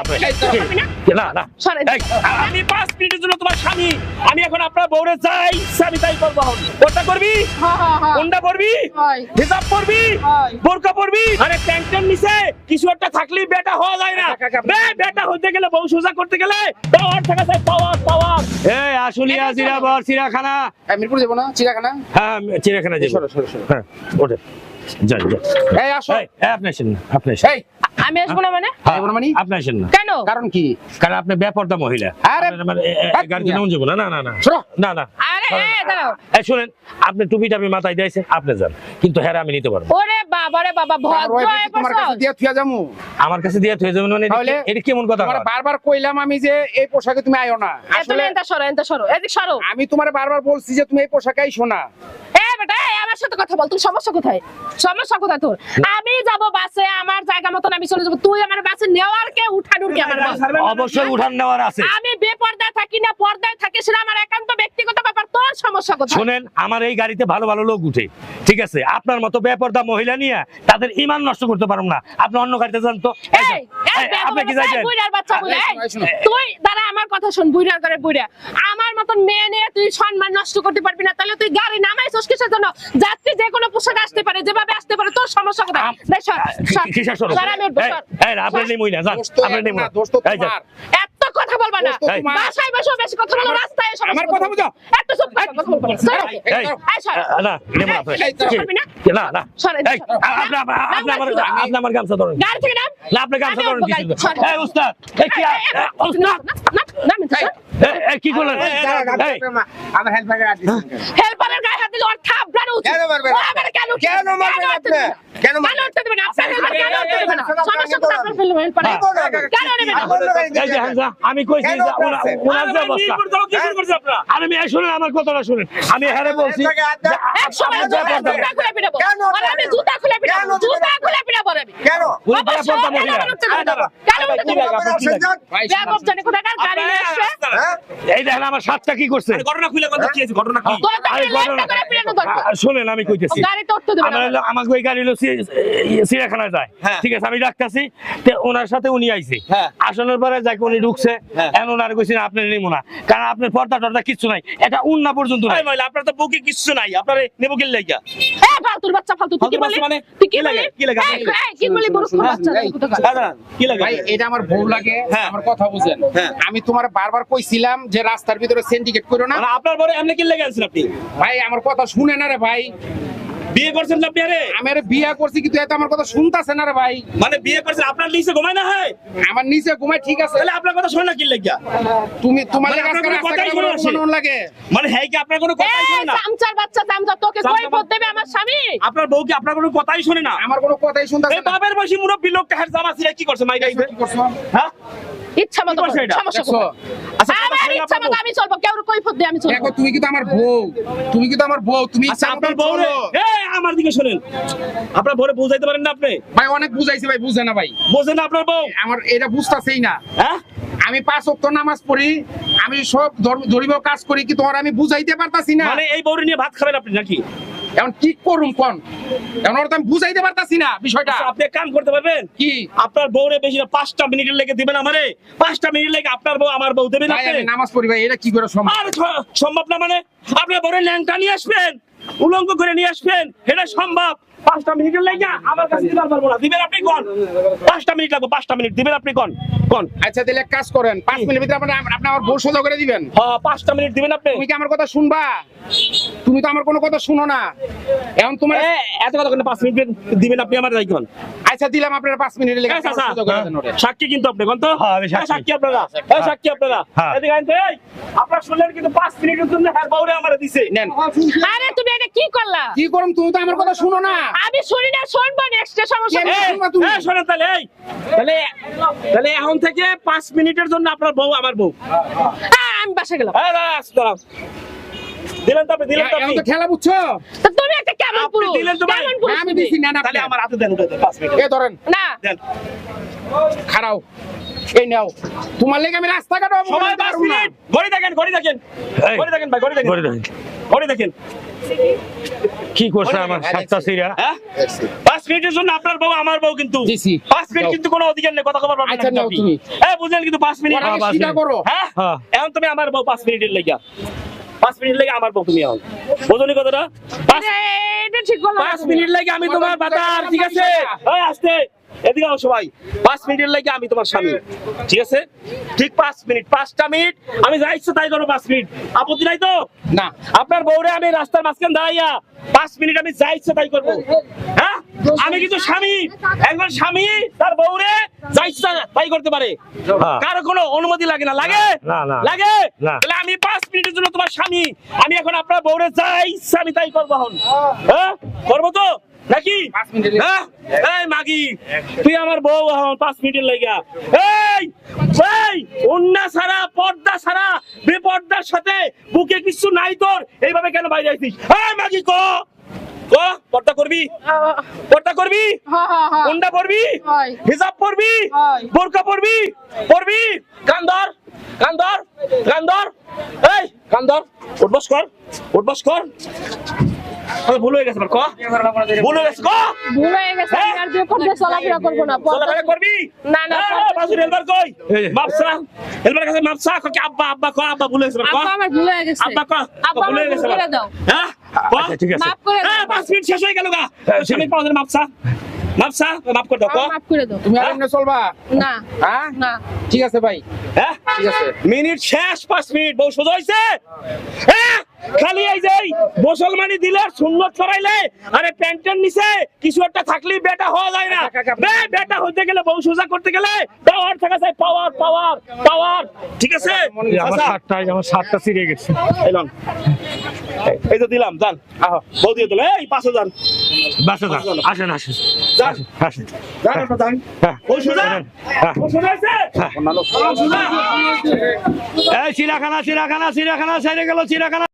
আপনি এই তো, কি? কি? না না আমি পাঁচ মিনিটের জন্য তোমার স্বামী আমি এখন আপনার বউরে যাই আমি তাই করব কোনটা করবি? হ্যাঁ হ্যাঁ হ্যাঁ। কোনটা পড়বি হিসাব পড়বি বোরকা পড়বি আরে ট্যাঙ্কটার নিচে? কিছু একটা থাকলেই বেটা হওয়া যায় না। বেটা হতে গেলে বউ সোজা করতে গেলে পাওয়ার থাকা যায় পাওয়ার পাওয়ার। এই আসলিয়া জিরাবর চিড়াখানা মিরপুর যাব না? চিড়াখানা হ্যাঁ চিড়াখানা যাব। সরো সরো সরো। হ্যাঁ ওঠে। যান যান এই আসো। এই, আপনি আসেন আপনি আসেন। এই আমি আসব না মানে? হ্যাঁ, বনমানি? আপনি আসেন না। কেন? কারণ কি? কারণ আপনি বেপরদা মহিলা। আরে, মানে, যাব না না না না। সরো। না না। আরে এ দাঁড়াও। এই শুনেন আপনি টুপি টাপি মাথায় দিয়েছে আপনি যান। কিন্তু হ্যাঁ আমি নিতে পারব। ওরে বাবা রে বাবা ভদ্র তোমার কাছে দিয়া থুয়া যামু। আমার কাছে দিয়ে থয়ে যাবেন মানে এটা কেমন কথা তোমার? বারবার কইলাম আমি যে এই পোশাকে তুমি আইও না। আসলে এনতা সরো এনতা সরো। এদিক সরো। আমি তোমার বারবার বলছি যে তুমি এই পোশাকে আইসো না এ বেটা এই আমার সাথে কথা বল তুই সমস্যা কোথায়? সমস্যা কোথায় তোর? আমি যাব বাসে আমার জায়গা মতন আমি চলে যাব। তুই আমার বাসে নেওয়ার কে উঠানোর কে আমার অবশ্যই উঠান নেওয়ার আছে। আমি বেপর্দায় থাকি না পর্দায় থাকি সেটা আমার একান্ত ব্যক্তিগত ব্যাপার। তোর সমস্যা কোথায়? শুনেন আমার এই গাড়িতে ভালো ভালো লোক উঠে ঠিক আছে? আপনার মতো বেপরদা মহিলা নিয়ে তাদের ইমান নষ্ট করতে পারব না। আপনি অন্য গাড়িতে যান তো। আপনি কি যাইছেন। তুই দাঁড়া আমার কথা শোন বুইড়ার করে বুইড়া। আমার মতন মেয়ে তুই সম্মান নষ্ট করতে পারবি না তাহলে তুই গাড়ি নামাইছস কিসের জন্য যাত্রী যে কোনো পোশাক আসতে পারে যেভাবে আসতে পারে তোর সমস্যা কোথায়। নিমুই নিমুই। এত কথা বলবা না। বাসায় বসে বেশি কথা বলো রাস্তায় এসে আমার কথা বুঝো। এত নিমুই আপনি আমার- বলছি। আপনি আমার গামছা ধরুন। গাড়ি থেকে নাম না, আপনি গামছা ধরুন, উস্তাদ, কি করলেন? আমার হেল্পারের হেল্পারের গায়ে হাত দিলে ওর থাপড়ানো কেন মারবে আপনি? কেন উঠতে কেন। হ্যাঁ। আমি কইছি আরে মেয়ে শুনেন আমার কথাটা শুনেন। আমি হ্যারে বলছি আমি আমি। হ্যাঁ? আমার সাতটা কি করছে। আমি কইতেছি। আমাকে ওই গাড়ি চিড়িয়াখানায় যায় হ্যাঁ। ঠিক আছে আমি ডাকতেছি ওনার সাথে উনি আইছে হ্যাঁ। আসনের পরে যাকে উনি ঢুকছে হ্যাঁ। এখন ওনার কইছি না আপনি নিমো না কারণ আপনার পর্দা টর্দা কিচ্ছু নাই এটা উন্না পর্যন্ত নাই আপনার তো বুকে কিচ্ছু নাই আপনার নেব কি লাগিয়া এ, ফালতুর বাচ্চা, ফালতু। কি ফালতু বললি? বাচ্চা মানে? তুই কি কি লাগে? কি লাগে? এই, এই, কি বললি? মূর্খ বাচ্চা, এই, কোথাকার। দাদা কি লাগে ভাই এটা আমার বউ লাগে হ্যাঁ। আমার কথা বুঝেন হ্যাঁ। আমি তোমার বারবার কইছিলাম যে রাস্তার ভিতরে সিন্ডিকেট করো না মানে আপনার বড় এমনি কি লেগে আছেন আপনি ভাই আমার কথা শুনে না রে ভাই বিয়ে করছেন না আমি আরে? বিয়া করছি কিন্তু এত আমার কথা শুনতাছে না রে ভাই। মানে বিয়ে করছেন আপনার নিচে ঘুমায় না হয়? আমার নিচে ঘুমাই ঠিক আছে। তাহলে আপনার কথা শোনে না কি লাগিয়া? তুমি তোমার মানে কথাই শোনা লাগে? মানে হ্যাঁ কি আপনার কোনো কথাই শোনে না? চামচার বাচ্চা, চামচা, তোকে কই দেবে আমার স্বামী? আপনার বউ কি আপনার কোনো কথাই শোনে না? আমার কোনো কথাই শুনতাছে এই না। বাপের বসে মুরব্বী লোকটা হ্যাঁ জামা ছিঁড়ে কি করছে মাইরা কি করছ? হ্যাঁ? ইচ্ছা মতো সমস্যা আচ্ছা, আমার ইচ্ছা মতো আমি চলবো কেউ কই আমি চলবো। দেখো তুমি কিন্তু আমার বউ। তুমি কিন্তু আমার বউ। তুমি আচ্ছা আপনার বউ। এই আমার দিকে শুনেন। আপনার বউরে বুঝাইতে পারেন না আপনি? ভাই অনেক বুঝাইছি ভাই বুঝে না ভাই। বুঝে না আপনার বউ? আমার এটা বুঝতাছেই না। হ্যাঁ? আমি পাঁচ ওয়াক্ত নামাজ পড়ি আমি সব ধর্ম ধর্মীয় কাজ করি কি তোমার আমি বুঝাইতে পারতাছি না। মানে এই বউরে নিয়ে ভাত খাবেন আপনি নাকি? এখন কি করুম কোন? এখন ওর তো আমি বুঝাইতে পারতাছি না বিষয়টা। আচ্ছা, আপনি কাম করতে পারবেন? কি? আপনার বউরে বেশি না পাঁচটা মিনিটের লেগে দিবেন আমারে। পাঁচটা মিনিট লেগে আপনার বউ আমার বউ দেবেন আপনি? নামাজ পড়ি ভাই এটা কি করে সম্ভব? আর সম্ভব না মানে? আপনি বউরে ল্যাংটা নিয়ে আসবেন উলঙ্গ করে নিয়ে আসবেন এটা সম্ভব। পাঁচটা মিনিটের আমার কাছে দিতে পারব না। দিবেন আপনি কোন পাঁচটা মিনিট লাগবে পাঁচটা মিনিট। দিবেন আপনি কোন কোন আচ্ছা তাহলে কাজ করেন পাঁচ মিনিটের ভিতরে আপনি আপনি আমার বউ সোজা করে দিবেন। হ্যাঁ পাঁচটা মিনিট দিবেন আপনি। তুমি কি আমার কথা শুনবা? তুমি তো আমার কোনো কথা শুনো না। এখন তোমার এত কথা কেন পাঁচ মিনিট দিবেন আপনি আমার রাইকন আচ্ছা দিলাম আপনার পাঁচ লেগে দেন ওরে। সাক্ষী কিন্তু আপনি কোন তো। হ্যাঁ, সাক্ষী। আপনারা এই সাক্ষী আপনারা। হ্যাঁ। এদিকে আনতে আপনারা শুনলেন কিন্তু পাঁচ মিনিটের জন্য বাউরে আমার দিছে। নেন। আরে তুমি এটা কি করলা? কি করুম তুমি তো আমার কথা শুনো না। আমি শুনি না শুনব নেক্সট সমস্যা। শুনবা শোনেন তাহলে এই। তাহলে তাহলে এখন থেকে পাঁচ মিনিটের জন্য আপনার বউ আমার বউ। আহ, আমি বাসা গেলাম। এই, দাঁড়া, দাঁড়াও। দিলেন তো আপনি দিলেন তো এখন আপনি। তো খেলা বুঝছ? তা তুমি একটা কেমন আপনি পুরুষ? দিলেন তো ভাই। কেমন পুরুষ হ্যাঁ, আমি? দিছি না না তাহলে আমার হাতে দেন উঠে দেন, পাঁচ মিনিট। এ ধরেন। না। দেন। খারাও এই নাও। তোমার লেগে আমি রাস্তা রাস্তাঘাট সময় পাঁচ মিনিট। ঘড়ি দেখেন ঘড়ি দেখেন। ঘড়ি দেখেন ভাই ঘড়ি দেখেন। ঘড়ি দেখেন। ঘড়ি দেখেন। কি করছে আমার সাতটা সিরা? হ্যাঁ? পাঁচ মিনিটের জন্য আপনার বউ আমার বউ কিন্তু। জি, জি। পাঁচ মিনিট কিন্তু কোনো অধিকার নেই কথা খবর পাবেন না আচ্ছা। হ্যাঁ বুঝলেন কিন্তু পাঁচ মিনিট। হ্যাঁ, হ্যাঁ? হ্যাঁ। এখন তুমি আমার বউ পাঁচ মিনিটের লেগে পাঁচ মিনিট লেগে আমার বউ তুমি এখন। বোঝনি কথাটা? পাঁচ মিনিট লাগে আমি তোমার বাতার ঠিক আছে? আসতে। এদিকে আও সবাই পাঁচ মিনিটের লাগে আমি তোমার স্বামী। ঠিক আছে? ঠিক পাঁচ মিনিট পাঁচটা মিনিট। আমি যা ইচ্ছে তাই করব পাঁচ মিনিট। আপত্তি নাই তো? না। আপনার বউরে আমি রাস্তার মাঝখান দাঁড়াইয়া পাঁচ মিনিট আমি যা ইচ্ছে তাই করব। হ্যাঁ? আমি কিন্তু স্বামী একজন স্বামী তার বউরে যা ইচ্ছা তাই করতে পারে। হ্যাঁ। কারও কোনো অনুমতি লাগে না। লাগে। লাগে? তাহলে আমি পাঁচ মিনিটের জন্য তোমার স্বামী আমি এখন আপনার বউরে যা ইচ্ছা আমি তাই করব হ্যাঁ? করব তো? নাকি? লেগে। হ্যাঁ? এই মাগি তুই আমার বউ পাঁচ মিনিটের লাইগা এই এই অন্যা ছাড়া পর্দা ছাড়া বেপর্দার সাথে বুকে কিছু নাই তোর। এইভাবে কেন বাইরে আইছিস? এই মাগি ক? ক? পর্দা করবি? পর্দা করবি। কোনটা পরবি। হিজাব পরবি। বোরকা পরবি? পরবি? কান্দর কান্দর কান্দর এই কান্দর উঠবস কর উঠবস কর। ভুল হয়ে গেছে ক? ভুল হয়ে গেছে ক? ভুল হয়ে গেছে আর বিয়ে করতে চলাফেরা করব না চলাফেরা করবি? না, না, হ্যাঁ, বাসুর হেলবার কই। মাপসা? হেলবার কাছে মাপসা? কই কি আব্বা আব্বা ক আব্বা ভুল হয়েছে ক? আব্বা আমার ভুল হয়ে গেছে। আব্বা ক? আব্বা ভুল হয়ে গেছে করে দাও। হ্যাঁ? আচ্ছা ঠিক আছে। মাফ করে হ্যাঁ দাও পাঁচ মিনিট শেষ হয়ে গেল গা। হ্যাঁ, স্বামী পাওয়া মাপসা? মাপসা? মাপ করে দাও ক? আমার করে দাও। তুমি আর এমনি চলবা? না। হ্যাঁ? না। ঠিক আছে ভাই। হ্যাঁ? ঠিক আছে। মিনিট শেষ পাঁচ মিনিট। বউ সোজা হয়েছে হ্যাঁ? খালি এই যে মুসলমানি দিলে সুন্নত ছড়াইলে আরে প্যান্টের নিচে কিছু একটা থাকলে বেটা হওয়া যায় না। বেটা হতে গেলে বউ সোজা করতে গেলে পাওয়ার থাকা যায় পাওয়ার পাওয়ার পাওয়ার ঠিক আছে? আমার আচ্ছা, সাতটা আমার সাতটা সিরে গেছে। এই লন। এই তো দিলাম যান। আহ বউ দিয়ে দিল। এই পাঁচশো যান। বাসা যান। আসেন আসেন। যান। আসেন যান যান হ্যাঁ। বউ সোজা? হ্যাঁ। বউ সোজা সোজা? এই চিড়াখানা চিড়াখানা চিড়াখানা ছেড়ে গেল চিড়াখানা।